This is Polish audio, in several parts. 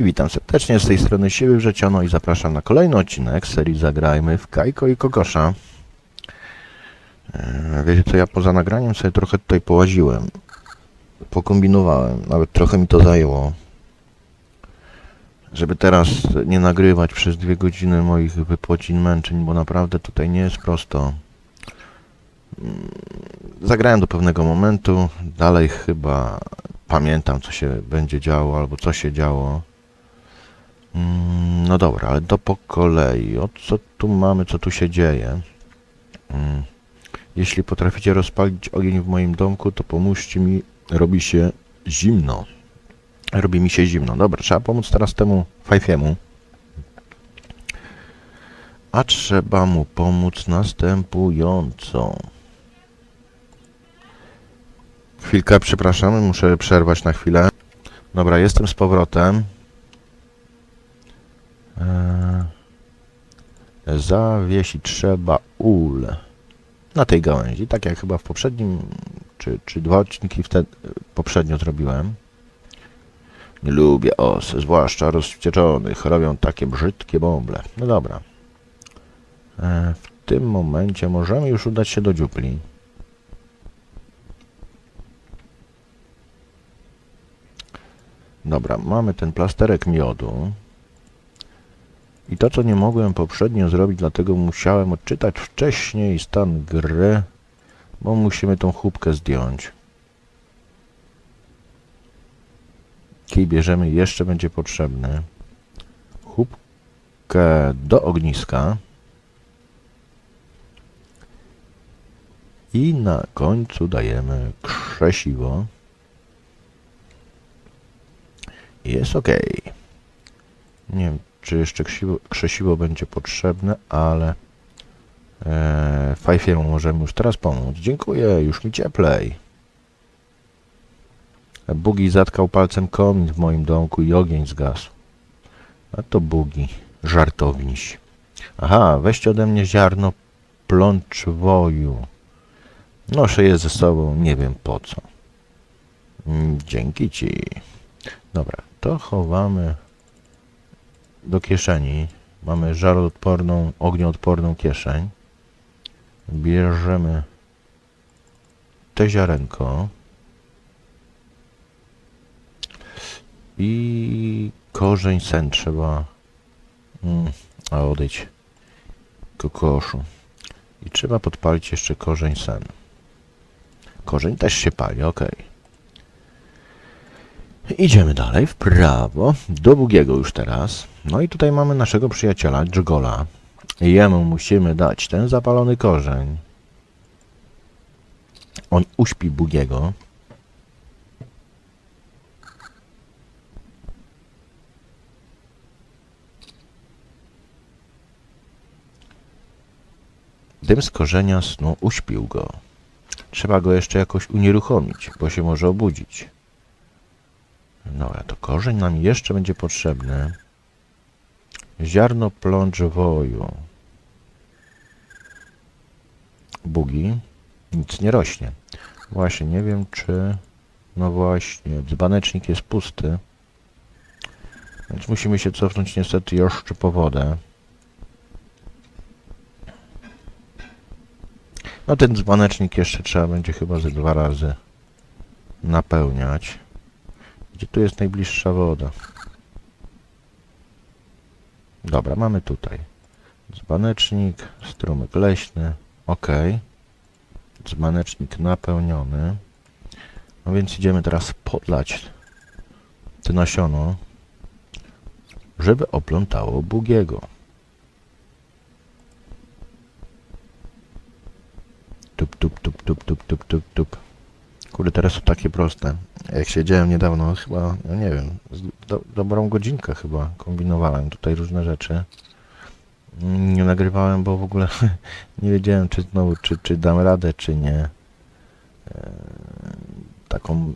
Witam serdecznie z tej strony Siły Wrzeciono i zapraszam na kolejny odcinek serii Zagrajmy w Kajko i Kokosza. Eee, Wiecie co, ja poza nagraniem sobie trochę tutaj połaziłem. Pokombinowałem, nawet trochę mi to zajęło. Żeby teraz nie nagrywać przez dwie godziny moich wypocin, męczeń, bo naprawdę tutaj nie jest prosto. Mm, Zagrałem do pewnego momentu, dalej chyba pamiętam co się będzie działo albo co się działo. Mm, No dobra, ale to po kolei. O co tu mamy, co tu się dzieje? Mm, Jeśli potraficie rozpalić ogień w moim domku, to pomóżcie mi. Robi się zimno. Robi mi się zimno. Dobra, trzeba pomóc teraz temu Fajfiemu. A trzeba mu pomóc następująco. Chwilkę, przepraszam, muszę przerwać na chwilę. Dobra, jestem z powrotem. Zawiesić trzeba ul na tej gałęzi, tak jak chyba w poprzednim, czy, czy dwa odcinki wtedy poprzednio zrobiłem. Nie lubię os, zwłaszcza rozwścieczonych, robią takie brzydkie bąble. No dobra. Eee, w tym momencie możemy już udać się do dziupli. Dobra, mamy ten plasterek miodu. I to, co nie mogłem poprzednio zrobić, dlatego musiałem odczytać wcześniej stan gry, bo musimy tą chubkę zdjąć. Kij bierzemy, jeszcze będzie potrzebny. Chubkę do ogniska. I na końcu dajemy krzesiwo. Jest ok. Nie wiem, czy jeszcze krzesiwo, krzesiwo będzie potrzebne, ale e, Fajfiemu możemy już teraz pomóc. Dziękuję, już mi cieplej. Bugi zatkał palcem komin w moim domku i ogień zgasł. A to Bugi, żartowniś. Aha, weźcie ode mnie ziarno plączwoju. Noszę je ze sobą, nie wiem po co. Mm, Dzięki ci. Dobra, to chowamy do kieszeni. Mamy żaroodporną, ognioodporną kieszeń. Bierzemy te ziarenko i korzeń sen trzeba mm, a odejdź kokoszu i trzeba podpalić jeszcze korzeń sen. Korzeń też się pali, ok. Idziemy dalej, w prawo, do Bugiego już teraz. No i tutaj mamy naszego przyjaciela, Dżgola. Jemu musimy dać ten zapalony korzeń. On uśpi Bugiego. Dym z korzenia snu uśpił go. Trzeba go jeszcze jakoś unieruchomić, bo się może obudzić. Dobra, to korzeń nam jeszcze będzie potrzebny. Ziarno plądrzewoju. Bugi. Nic nie rośnie. Właśnie, nie wiem czy... No właśnie, dzbanecznik jest pusty. Więc musimy się cofnąć niestety jeszcze po wodę. No ten dzbanecznik jeszcze trzeba będzie chyba ze dwa razy napełniać. Gdzie tu jest najbliższa woda? Dobra, mamy tutaj. Dzbanecznik, strumyk leśny. Ok. Dzbanecznik napełniony. No więc idziemy teraz podlać te nasiono, żeby oplątało Bugiego. Tup, tup, tup, tup, tup, tup, tup, tup. Kurde, teraz to takie proste. Jak siedziałem niedawno, chyba, no nie wiem, do, dobrą godzinkę chyba kombinowałem tutaj różne rzeczy. Nie nagrywałem, bo w ogóle nie wiedziałem, czy znowu, czy, czy dam radę, czy nie. Eee, Taką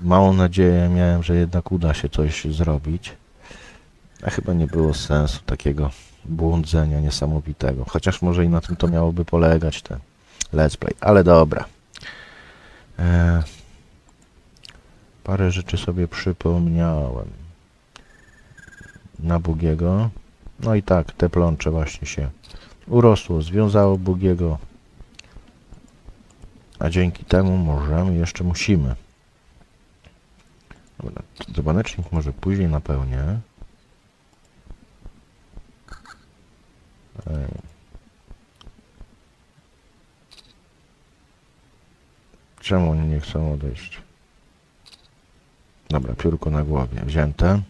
małą nadzieję miałem, że jednak uda się coś zrobić. A chyba nie było sensu takiego błądzenia niesamowitego. Chociaż może i na tym to miałoby polegać, ten let's play. Ale dobra. E, parę rzeczy sobie przypomniałem. na Bugiego. No i tak, te plącze właśnie się urosło, związało Bugiego. A dzięki temu możemy, jeszcze musimy. Dobra, dzbanecznik może później napełnię. Ej. Czemu oni nie chcą odejść? Dobra, piórko na głowie wzięte.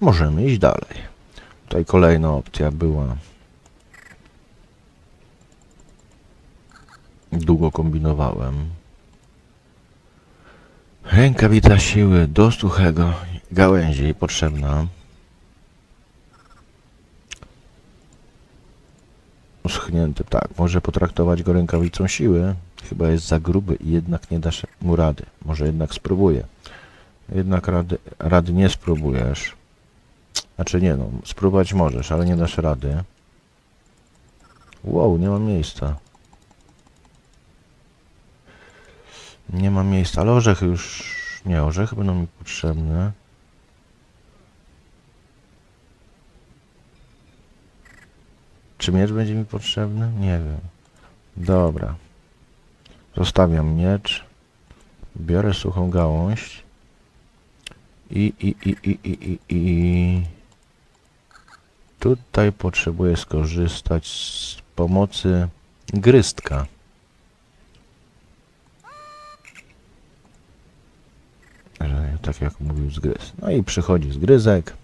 Możemy iść dalej. Tutaj kolejna opcja była. Długo kombinowałem. Rękawica siły do suchego gałęzi potrzebna. Schnięty, tak. Może potraktować go rękawicą siły. Chyba jest za gruby i jednak nie dasz mu rady. Może jednak spróbuję. Jednak rady, rady nie spróbujesz. Znaczy nie no, spróbować możesz, ale nie dasz rady. Wow, nie ma miejsca. Nie ma miejsca, ale orzechy już... Nie, orzechy będą mi potrzebne. Czy miecz będzie mi potrzebny? Nie wiem. Dobra. Zostawiam miecz. Biorę suchą gałąź. I, i, i, i, i, i, i... Tutaj potrzebuję skorzystać z pomocy grystka. Tak jak mówił zgryz. No i przychodzi zgryzek.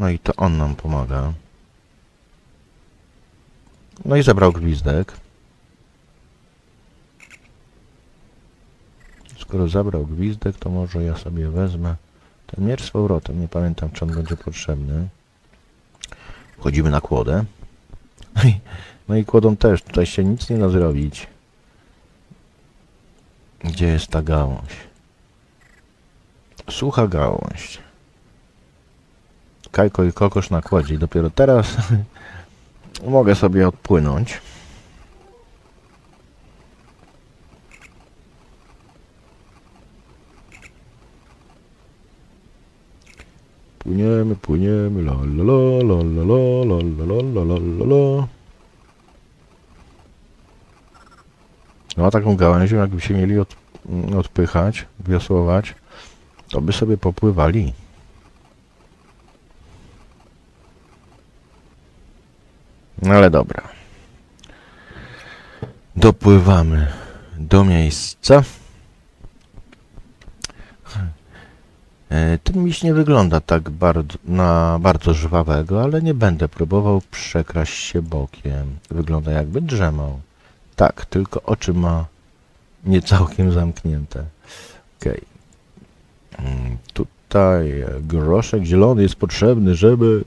No i to on nam pomaga. No i zabrał gwizdek. Skoro zabrał gwizdek, to może ja sobie wezmę ten miecz z powrotem. Nie pamiętam, czy on będzie potrzebny. Wchodzimy na kłodę. No i, no i kłodą też. Tutaj się nic nie da zrobić. Gdzie jest ta gałąź? Sucha gałąź. Kajko i kokosz na kładzie. Dopiero teraz mogę sobie odpłynąć. Płyniemy, płyniemy, la la la la la la la la la la la No taką gałęzią jakby się mieli od, odpychać, wiosłować, to by sobie popływali. No ale dobra. Dopływamy do miejsca. E, Ten miś nie wygląda tak bardzo, na bardzo żwawego, ale nie będę próbował przekraść się bokiem. Wygląda jakby drzemał. Tak, tylko oczy ma nie całkiem zamknięte. Okej. Mm, Tutaj groszek zielony jest potrzebny, żeby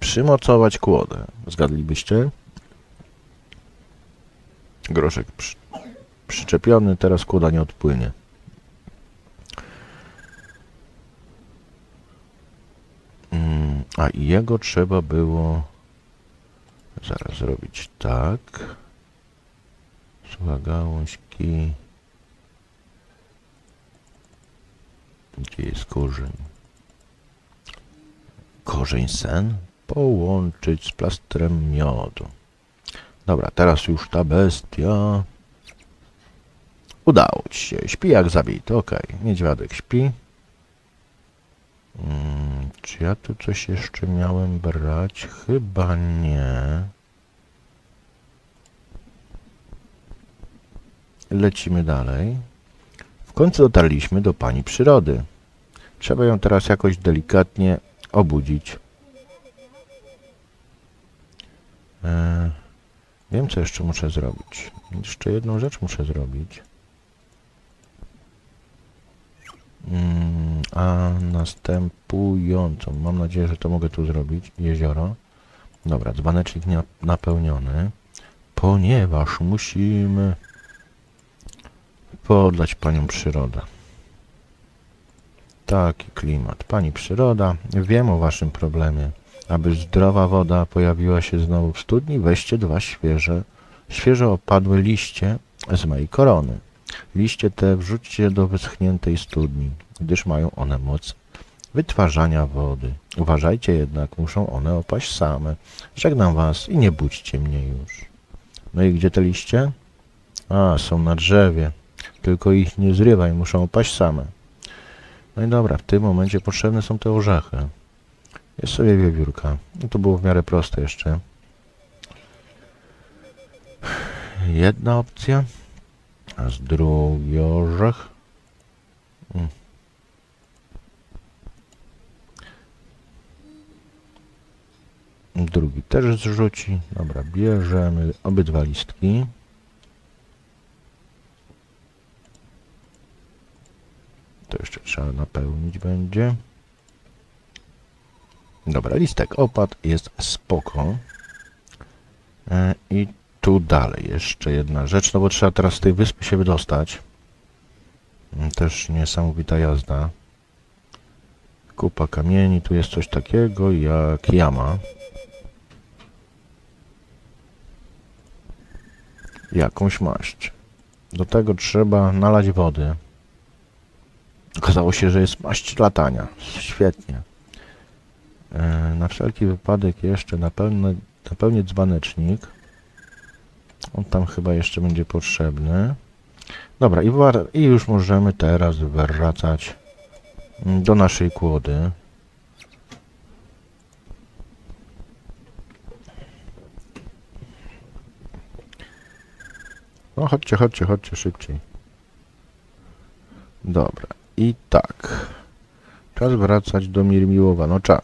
przymocować kłodę. Zgadlibyście? Groszek przy, przyczepiony, teraz kłoda nie odpłynie. Mm, A i jego trzeba było zaraz zrobić tak. Sucha gałąźki. Gdzie jest korzeń? Korzeń sen połączyć z plastrem miodu. Dobra, teraz już ta bestia. Udało ci się. Śpi jak zabity. Okej, niedźwiadek śpi. Mm, czy ja tu coś jeszcze miałem brać? Chyba nie. Lecimy dalej. W końcu dotarliśmy do pani przyrody. Trzeba ją teraz jakoś delikatnie obudzić. Wiem, co jeszcze muszę zrobić. Jeszcze jedną rzecz muszę zrobić. Mm, a następującą. Mam nadzieję, że to mogę tu zrobić. Jezioro. Dobra, dzbanecznik napełniony. Ponieważ musimy podlać panią przyrodę. Taki klimat. Pani przyroda, wiem o waszym problemie. Aby zdrowa woda pojawiła się znowu w studni, weźcie dwa świeże świeżo opadłe liście z mojej korony. Liście te wrzućcie do wyschniętej studni, gdyż mają one moc wytwarzania wody. Uważajcie jednak, muszą one opaść same. Żegnam was i nie budźcie mnie już. No i gdzie te liście? A, są na drzewie. Tylko ich nie zrywaj, muszą opaść same. No i dobra, w tym momencie potrzebne są te orzechy. Jest sobie wiewiórka. No to było w miarę proste jeszcze. Jedna opcja. A z drugi orzech. Mm. Drugi też zrzuci. Dobra, bierzemy obydwa listki. To jeszcze trzeba napełnić będzie. Dobra, listek opadł, jest spoko. E, I tu dalej jeszcze jedna rzecz, no bo trzeba teraz z tej wyspy się wydostać. Mm, Też niesamowita jazda. Kupa kamieni, tu jest coś takiego jak jama. Jakąś maść. Do tego trzeba nalać wody. Okazało się, że jest maść latania. Świetnie. E, Na wszelki wypadek jeszcze napełnię, napełnię dzbanecznik. On tam chyba jeszcze będzie potrzebny. Dobra, i, i już możemy teraz wracać do naszej kłody. No chodźcie, chodźcie, chodźcie szybciej. Dobra, i tak. Czas wracać do Mirmiłowa. No czas.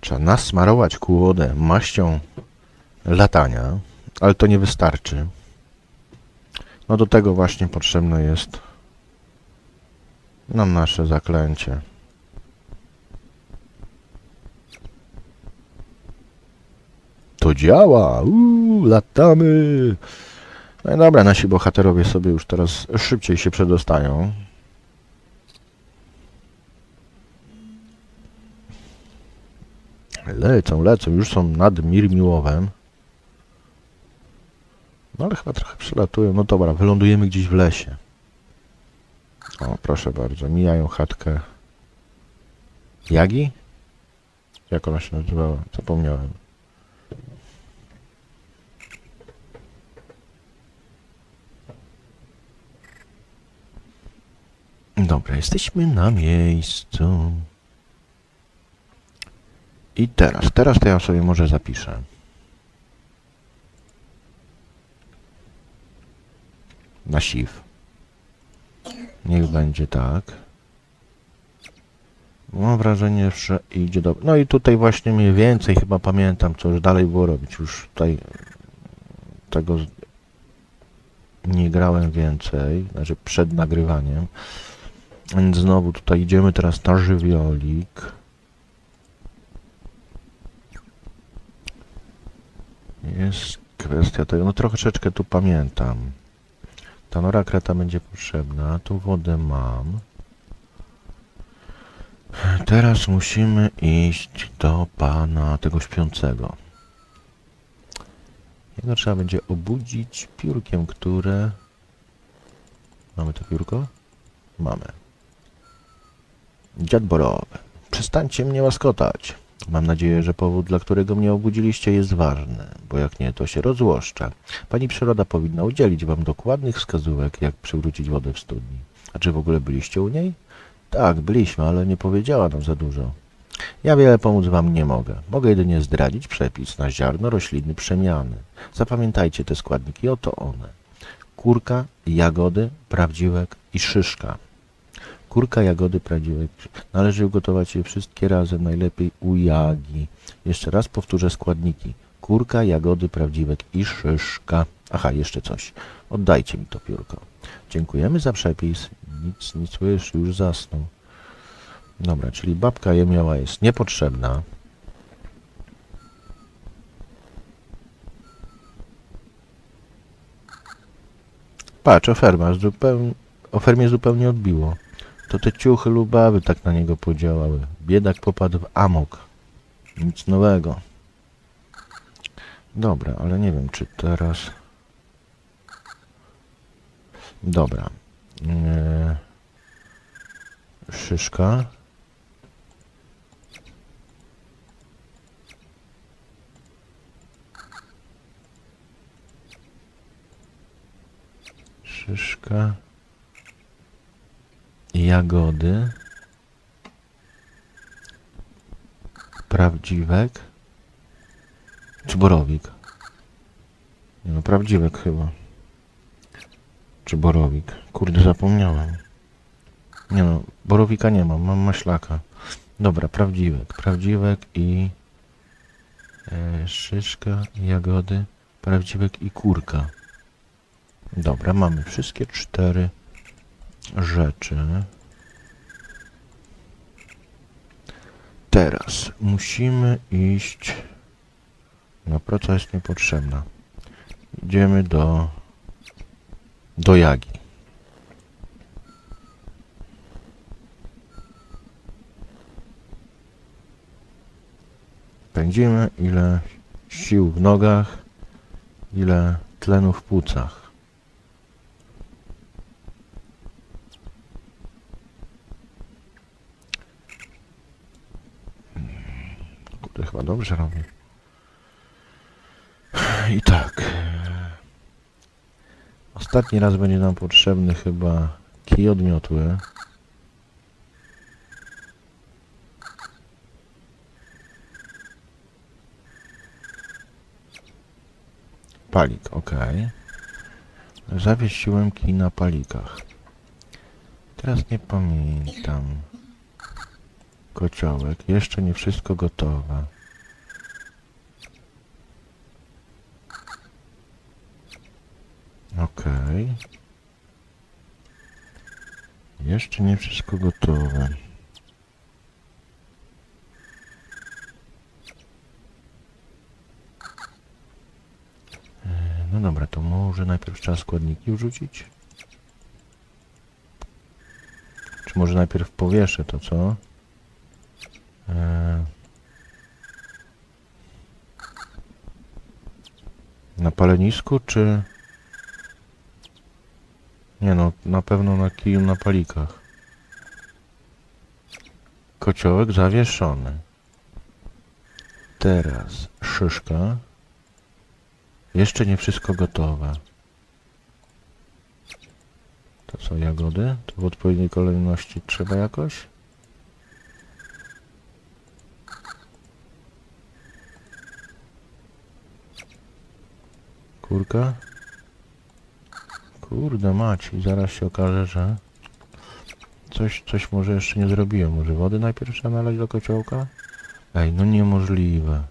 Trzeba nasmarować kłodę maścią latania, ale to nie wystarczy. No do tego właśnie potrzebne jest nam nasze zaklęcie. To działa! Uuu, latamy! No i dobra, nasi bohaterowie sobie już teraz szybciej się przedostają. Lecą, lecą, już są nad Mirmiłowem. No ale chyba trochę przylatują. No dobra, wylądujemy gdzieś w lesie. O, proszę bardzo, mijają chatkę. Jagi? Jak ona się nazywała? Zapomniałem. Dobra, jesteśmy na miejscu. I teraz, teraz to ja sobie może zapiszę. Na siw. Niech będzie tak. Mam wrażenie, że idzie do... No i tutaj właśnie mniej więcej chyba pamiętam, co już dalej było robić. Już tutaj tego nie grałem więcej, znaczy przed nagrywaniem. Więc znowu tutaj idziemy teraz na żywiolik. Jest kwestia tego, no troszeczkę tu pamiętam. Ta nora kreta będzie potrzebna, tu wodę mam. Teraz musimy iść do pana tego śpiącego. Jego trzeba będzie obudzić piórkiem, które... Mamy to piórko? Mamy. Dziad borowy. Przestańcie mnie łaskotać. Mam nadzieję, że powód, dla którego mnie obudziliście, jest ważny, bo jak nie, to się rozłoszczę. Pani przyroda powinna udzielić wam dokładnych wskazówek, jak przywrócić wodę w studni. A czy w ogóle byliście u niej? Tak, byliśmy, ale nie powiedziała nam za dużo. Ja wiele pomóc wam nie mogę. Mogę jedynie zdradzić przepis na ziarno rośliny przemiany. Zapamiętajcie te składniki, oto one. Kurka, jagody, prawdziwek i szyszka. Kurka, jagody, prawdziwek. Należy ugotować je wszystkie razem, najlepiej u jagi. Jeszcze raz powtórzę składniki. Kurka, jagody, prawdziwek i szyszka. Aha, jeszcze coś. Oddajcie mi to piórko. Dziękujemy za przepis. Nic nie słyszy, już zasnął. Dobra, czyli babka jemioła jest niepotrzebna. Patrz, o ferma zupełnie, o fermie zupełnie odbiło. To te ciuchy lubawy tak na niego podziałały. Biedak popadł w amok. Nic nowego. Dobra, ale nie wiem, czy teraz... Dobra. Eee, Szyszka. Szyszka. Jagody. Prawdziwek. Czy borowik? Nie no, prawdziwek chyba. Czy borowik? Kurde, zapomniałem. Nie no, borowika nie mam, mam maślaka. Dobra, prawdziwek. Prawdziwek i... E, szyszka, jagody, prawdziwek i kurka. Dobra, mamy wszystkie cztery rzeczy. Teraz musimy iść... No, praca jest niepotrzebna. Idziemy do... do Jagi. Pędzimy ile sił w nogach, ile tlenu w płucach. Kurde, chyba dobrze robię. I tak. Ostatni raz będzie nam potrzebny chyba kij odmiotły. Palik, ok. Zawiesiłem kij na palikach. Teraz nie pamiętam. Kociołek, jeszcze nie wszystko gotowe. Okej. Jeszcze nie wszystko gotowe. E, No dobra, to może najpierw trzeba składniki wrzucić? Czy może najpierw powieszę to, co? E, Na palenisku, czy... Nie no, na pewno na kiju na palikach. Kociołek zawieszony. Teraz szyszka. Jeszcze nie wszystko gotowe. To co, jagody? To w odpowiedniej kolejności trzeba jakoś? Kurka? Kurde Maci, zaraz się okaże, że coś, coś może jeszcze nie zrobiłem. Może wody najpierw trzeba nalać do kociołka? Ej, no niemożliwe.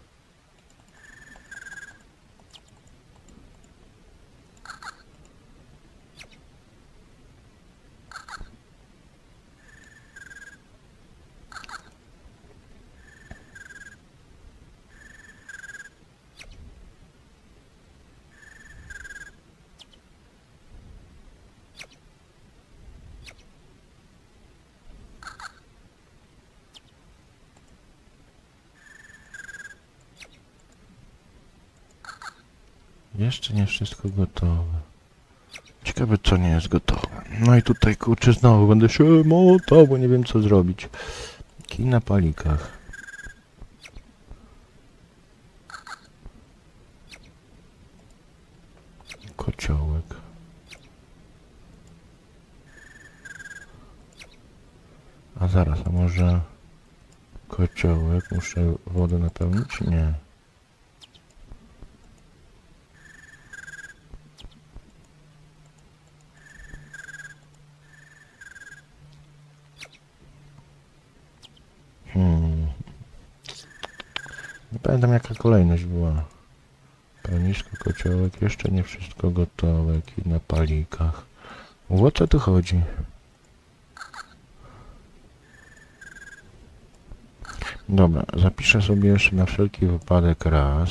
Jeszcze nie wszystko gotowe. Ciekawe co nie jest gotowe. No i tutaj kurczę znowu będę się motał, bo nie wiem co zrobić. Kij na palikach. Kociołek. A zaraz, a może kociołek muszę wodę napełnić? Nie. Hmm. Jaka kolejność była. Palnisko, kociołek, jeszcze nie wszystko gotowe, i na palikach. O co tu chodzi? Dobra, zapiszę sobie jeszcze na wszelki wypadek raz.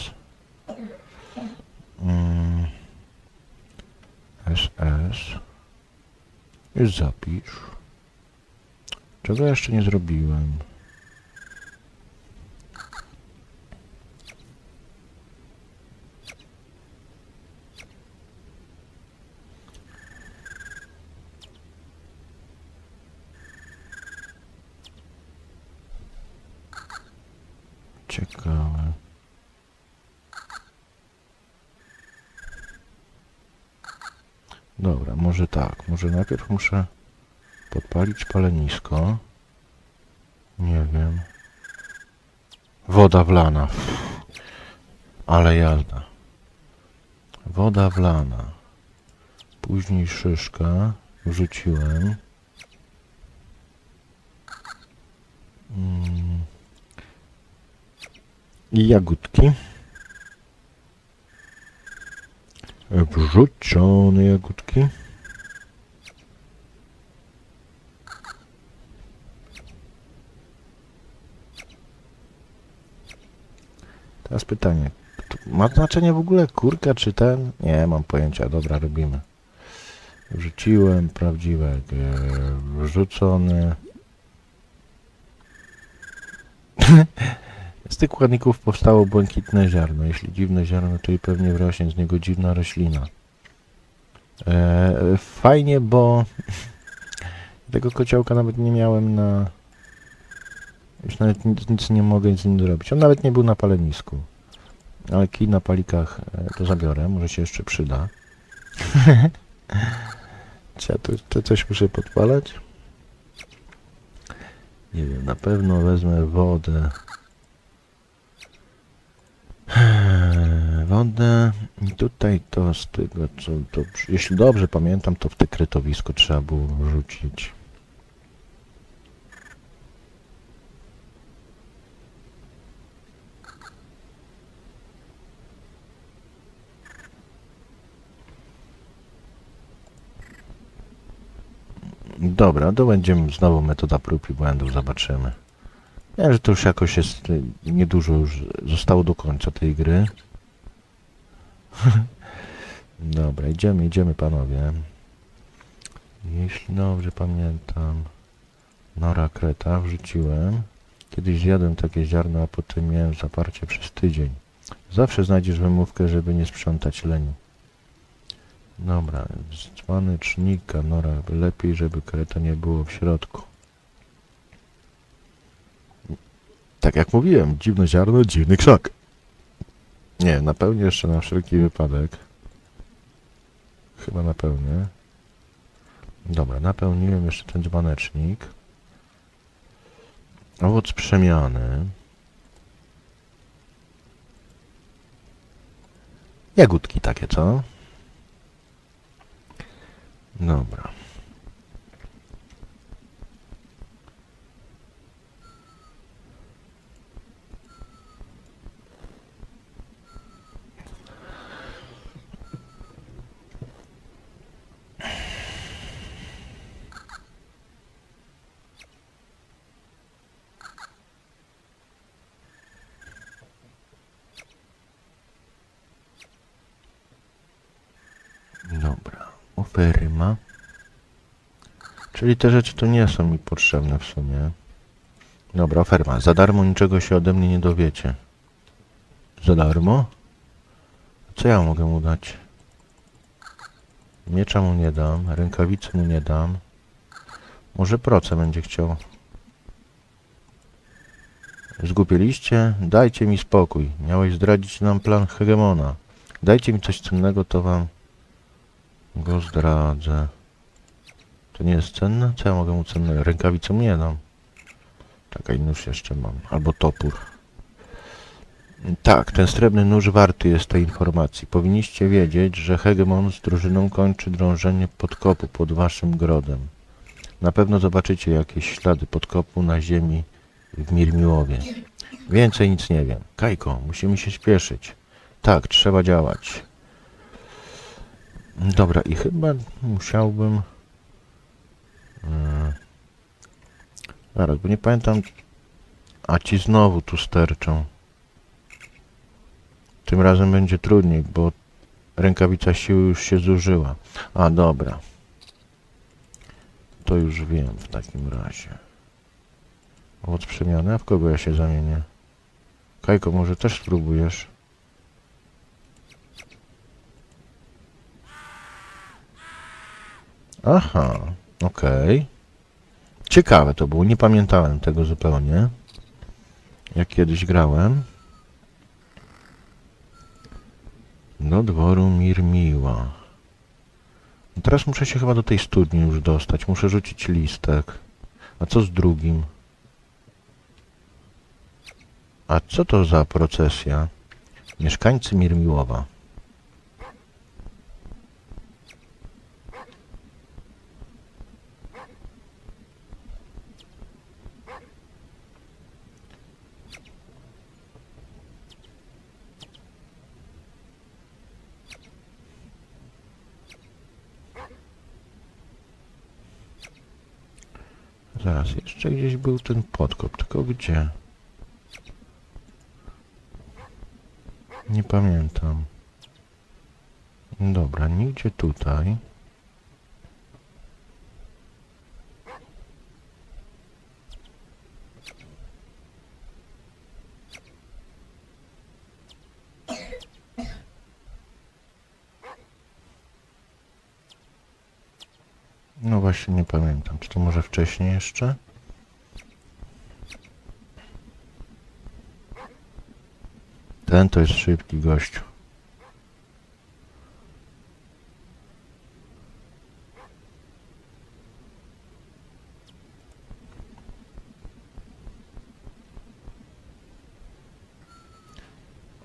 Mm. SS. Już zapisz. Czego jeszcze nie zrobiłem? Dobra, może najpierw muszę podpalić palenisko. Nie wiem. Woda wlana. Ale jazda. Woda wlana. Później szyszka. Wrzuciłem. Mm. I jagódki. Wrzucone jagódki. Teraz pytanie. Ma znaczenie w ogóle kurka czy ten? Nie, mam pojęcia. Dobra, robimy. Wrzuciłem prawdziwe. e, Wrzucony. Z tych składników powstało błękitne ziarno. Jeśli dziwne ziarno, to i pewnie wyrośnie z niego dziwna roślina. E, fajnie, bo tego kociołka nawet nie miałem na... Już nawet nic, nic nie mogę z nim zrobić. On nawet nie był na palenisku. Ale kij na palikach e, to zabiorę, może się jeszcze przyda. Czy ja tu, coś muszę podpalać? Nie wiem, na pewno wezmę wodę. Wodę i tutaj to z tego co to, jeśli dobrze pamiętam, to w te krytowisko trzeba było wrzucić. Dobra, to będziemy znowu metoda prób i błędów, zobaczymy. Wiem, że to już jakoś jest, niedużo już zostało do końca tej gry. Dobra, idziemy, idziemy panowie. Jeśli dobrze pamiętam, Nora Kreta wrzuciłem. Kiedyś zjadłem takie ziarno, a potem miałem zaparcie przez tydzień. Zawsze znajdziesz wymówkę, żeby nie sprzątać leni. Dobra, dzwonecznika, Nora, lepiej, żeby kreta nie było w środku. Tak jak mówiłem, dziwne ziarno, dziwny krzak. Nie, napełnię jeszcze na wszelki wypadek. Chyba napełnię. Dobra, napełniłem jeszcze ten dzbanecznik. Owoc przemiany. Jagódki takie, co? Dobra. Dobra. Oferma. Czyli te rzeczy tu nie są mi potrzebne w sumie. Dobra, oferma. Za darmo niczego się ode mnie nie dowiecie. Za darmo? Co ja mogę mu dać? Miecza mu nie dam, rękawicy mu nie dam. Może proce będzie chciał. Zgupiliście? Dajcie mi spokój. Miałeś zdradzić nam plan hegemona. Dajcie mi coś cennego, to wam go zdradzę. To nie jest cenne? Co ja mogę mu cennego? Rękawicę mu nie dam. Czekaj, nóż jeszcze mam. Albo topór. Tak, ten srebrny nóż warty jest tej informacji. Powinniście wiedzieć, że Hegemon z drużyną kończy drążenie podkopu pod waszym grodem. Na pewno zobaczycie jakieś ślady podkopu na ziemi w Mirmiłowie. Więcej nic nie wiem. Kajko, musimy się śpieszyć. Tak, trzeba działać. Dobra, i chyba musiałbym... Yy... Zaraz, bo nie pamiętam... A ci znowu tu sterczą. Tym razem będzie trudniej, bo rękawica siły już się zużyła. A, dobra. To już wiem w takim razie. Owoc przemiany, a w kogo ja się zamienię? Kajko, może też spróbujesz? Aha, okej. Ciekawe to było, nie pamiętałem tego zupełnie. Jak kiedyś grałem. Do dworu Mirmiła. Teraz muszę się chyba do tej studni już dostać. Muszę rzucić listek. A co z drugim? A co to za procesja? Mieszkańcy Mirmiłowa. Zaraz, jeszcze gdzieś był ten podkop, tylko gdzie? Nie pamiętam. Dobra, nigdzie tutaj. No właśnie nie pamiętam. Czy to może wcześniej jeszcze? Ten to jest szybki gościu.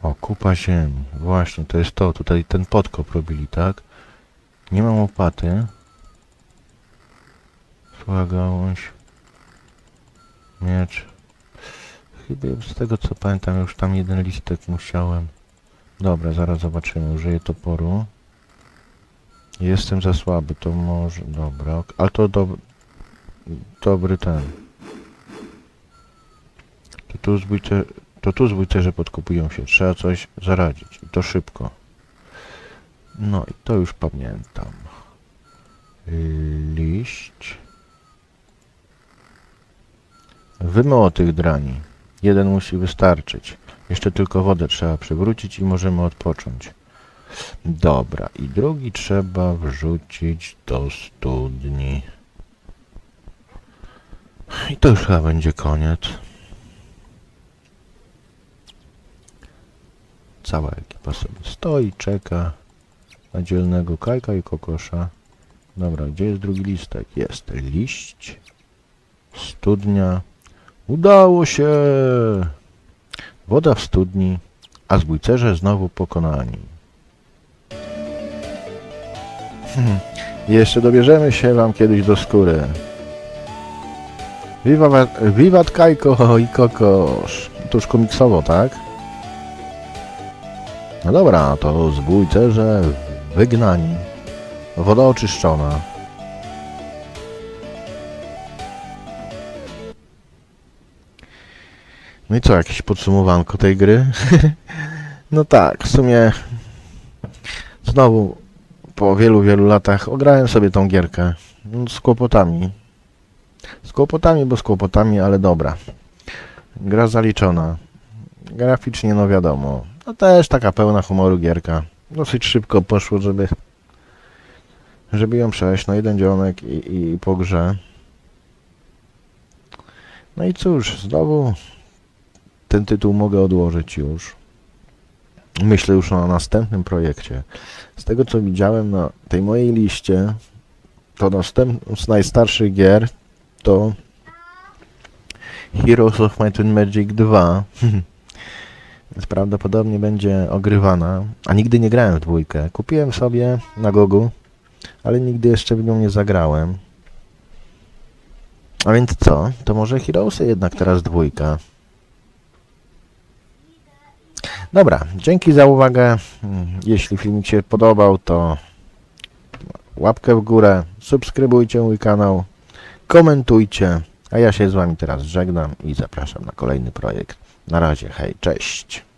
O, kupa ziemi. Właśnie, to jest to. Tutaj ten podkop robili, tak? Nie mam łopaty. Szła gałąź. Miecz. Chyba z tego co pamiętam już tam jeden listek musiałem. Dobra, zaraz zobaczymy. Użyję toporu. Jestem za słaby, to może... Dobra, ok- ale to dob... dobry ten. To tu zbójce... To tu zbójcerze podkupują się. Trzeba coś zaradzić. I to szybko. No i to już pamiętam. Liść. Wymyło tych drani. Jeden musi wystarczyć. Jeszcze tylko wodę trzeba przywrócić i możemy odpocząć. Dobra, i drugi trzeba wrzucić do studni. I to już chyba będzie koniec. Cała ekipa sobie stoi, czeka na dzielnego kajka i kokosza. Dobra, gdzie jest drugi listek? Jest liść, studnia. Udało się! Woda w studni, a zbójcerze znowu pokonani. Hmm, Jeszcze dobierzemy się wam kiedyś do skóry. Wiwat, wiwat Kajko i Kokosz. To już komiksowo, tak? No dobra, to zbójcerze wygnani. Woda oczyszczona. No i co, jakieś podsumowanko tej gry? no tak, w sumie znowu po wielu, wielu latach ograłem sobie tą gierkę no, z kłopotami. Z kłopotami, bo z kłopotami, ale dobra. Gra zaliczona. Graficznie, no wiadomo. No też taka pełna humoru gierka. Dosyć szybko poszło, żeby żeby ją przejść. No jeden dzionek i, i po grze. No i cóż, znowu ten tytuł mogę odłożyć już. Myślę już o następnym projekcie. Z tego co widziałem na tej mojej liście, to następny z najstarszych gier to Heroes of Might and Magic 2. Więc prawdopodobnie będzie ogrywana. A nigdy nie grałem w dwójkę. Kupiłem sobie na Gogu, ale nigdy jeszcze w nią nie zagrałem. A więc co? To może Heroesy jednak teraz dwójka. Dobra, dzięki za uwagę. Jeśli filmik się podobał, to łapkę w górę, subskrybujcie mój kanał, komentujcie, a ja się z wami teraz żegnam i zapraszam na kolejny projekt. Na razie, hej, cześć.